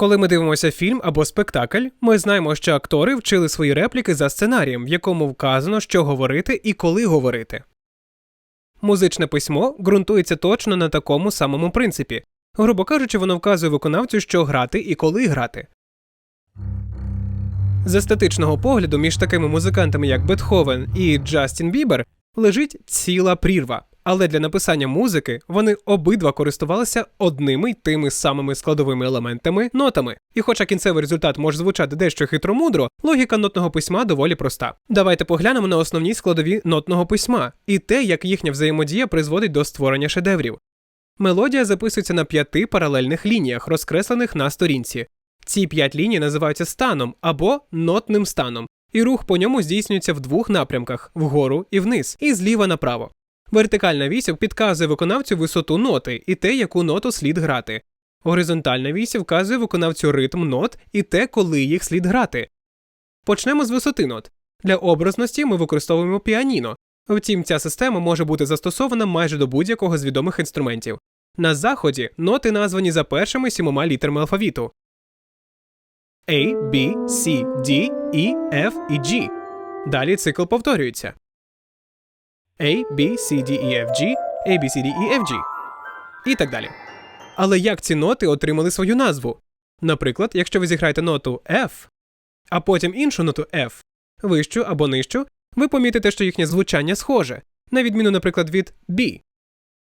Коли ми дивимося фільм або спектакль, ми знаємо, що актори вчили свої репліки за сценарієм, в якому вказано, що говорити і коли говорити. Музичне письмо ґрунтується точно на такому самому принципі. Грубо кажучи, воно вказує виконавцю, що грати і коли грати. З естетичного погляду між такими музикантами, як Бетховен і Джастін Бібер, лежить ціла прірва. Але для написання музики вони обидва користувалися одними й тими самими складовими елементами нотами. І хоча кінцевий результат може звучати дещо хитромудро, логіка нотного письма доволі проста. Давайте поглянемо на основні складові нотного письма і те, як їхня взаємодія призводить до створення шедеврів. Мелодія записується на п'яти паралельних лініях, розкреслених на сторінці. Ці п'ять ліній називаються станом або нотним станом, і рух по ньому здійснюється в двох напрямках вгору і вниз, і зліва направо. Вертикальна вісів підказує виконавцю висоту ноти і те, яку ноту слід грати. Горизонтальна вісів вказує виконавцю ритм нот і те, коли їх слід грати. Почнемо з висоти нот. Для образності ми використовуємо піаніно. Втім, ця система може бути застосована майже до будь-якого з відомих інструментів. На заході ноти названі за першими сімома літерами алфавіту A, B, C, D, E, F і G. Далі цикл повторюється. A, B, C, D, E, F, G, A, B, C, D, E, F, G. І так далі. Але як ці ноти отримали свою назву? Наприклад, якщо ви зіграєте ноту F, а потім іншу ноту F, вищу або нижчу, ви помітите, що їхнє звучання схоже, на відміну, наприклад, від B.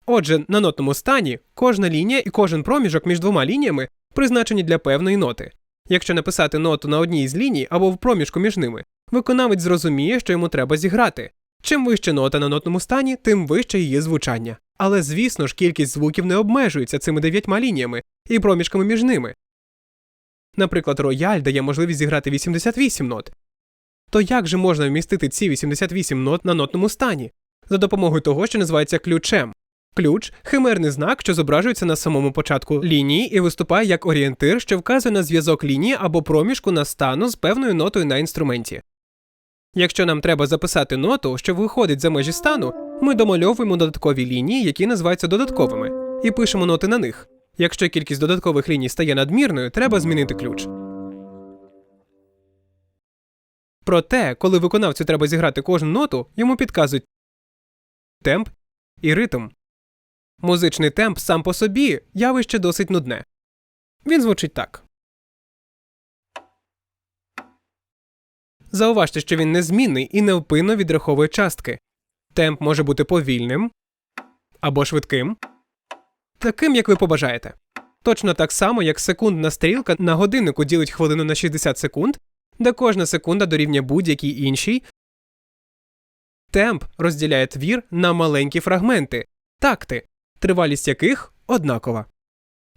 Отже, на нотному стані кожна лінія і кожен проміжок між двома лініями призначені для певної ноти. Якщо написати ноту на одній з ліній або в проміжку між ними, виконавець зрозуміє, що йому треба зіграти. Чим вище нота на нотному стані, тим вище її звучання. Але звісно ж, кількість звуків не обмежується цими дев'ятьма лініями і проміжками між ними. Наприклад, рояль дає можливість зіграти 88 нот. То як же можна вмістити ці 88 нот на нотному стані? За допомогою того, що називається ключем. Ключ химерний знак, що зображується на самому початку лінії і виступає як орієнтир, що вказує на зв'язок лінії або проміжку на стану з певною нотою на інструменті. Якщо нам треба записати ноту, що виходить за межі стану, ми домальовуємо додаткові лінії, які називаються додатковими, і пишемо ноти на них. Якщо кількість додаткових ліній стає надмірною, треба змінити ключ. Проте, коли виконавцю треба зіграти кожну ноту, йому підказують темп і ритм. Музичний темп сам по собі явище досить нудне. Він звучить так. Зауважте, що він незмінний і невпинно відраховує частки. Темп може бути повільним або швидким, таким, як ви побажаєте. Точно так само, як секундна стрілка на годиннику ділить хвилину на 60 секунд, де кожна секунда дорівнює будь-якій іншій. Темп розділяє твір на маленькі фрагменти, такти, тривалість яких однакова.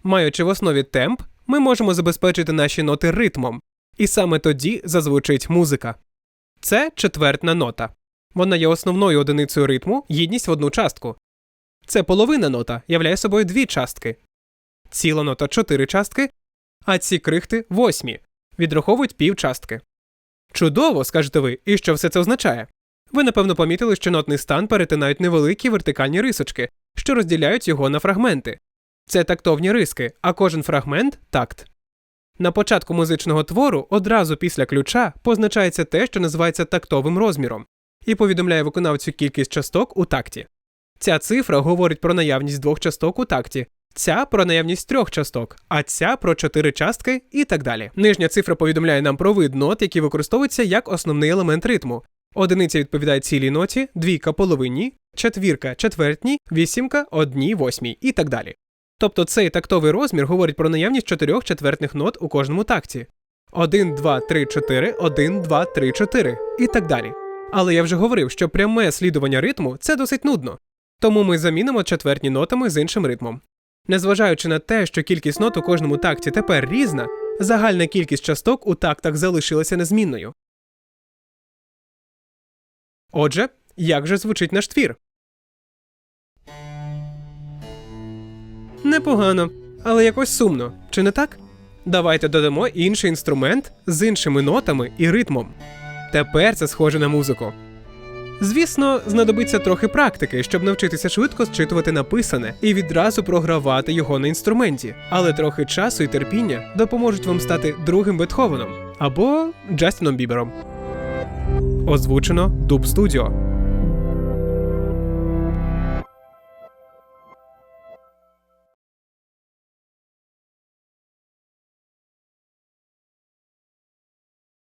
Маючи в основі темп, ми можемо забезпечити наші ноти ритмом, і саме тоді зазвучить музика. Це четвертна нота. Вона є основною одиницею ритму, єдність в одну частку. Це половина нота являє собою дві частки. Ціла нота чотири частки, а ці крихти восьмі відраховують пів частки. Чудово, скажете ви, і що все це означає? Ви напевно помітили, що нотний стан перетинають невеликі вертикальні рисочки, що розділяють його на фрагменти. Це тактовні риски, а кожен фрагмент такт. На початку музичного твору одразу після ключа позначається те, що називається тактовим розміром, і повідомляє виконавцю кількість часток у такті. Ця цифра говорить про наявність двох часток у такті, ця про наявність трьох часток, а ця про чотири частки і так далі. Нижня цифра повідомляє нам про вид нот, які використовуються як основний елемент ритму. Одиниця відповідає цілій ноті, двійка половинній, четвірка четвертній, вісімка одній восьмій і так далі. Тобто цей тактовий розмір говорить про наявність чотирьох четвертних нот у кожному такті. 1, 2, 3, 4, 1, 2, 3, 4 і так далі. Але я вже говорив, що пряме слідування ритму це досить нудно. Тому ми замінимо четвертні нотами з іншим ритмом. Незважаючи на те, що кількість нот у кожному такті тепер різна, загальна кількість часток у тактах залишилася незмінною. Отже, як же звучить наш твір? Непогано, але якось сумно, чи не так? Давайте додамо інший інструмент з іншими нотами і ритмом. Тепер це схоже на музику. Звісно, знадобиться трохи практики, щоб навчитися швидко зчитувати написане і відразу програвати його на інструменті. Але трохи часу і терпіння допоможуть вам стати другим Бетховеном або Джастіном Бібером. Озвучено Дуб Студіо.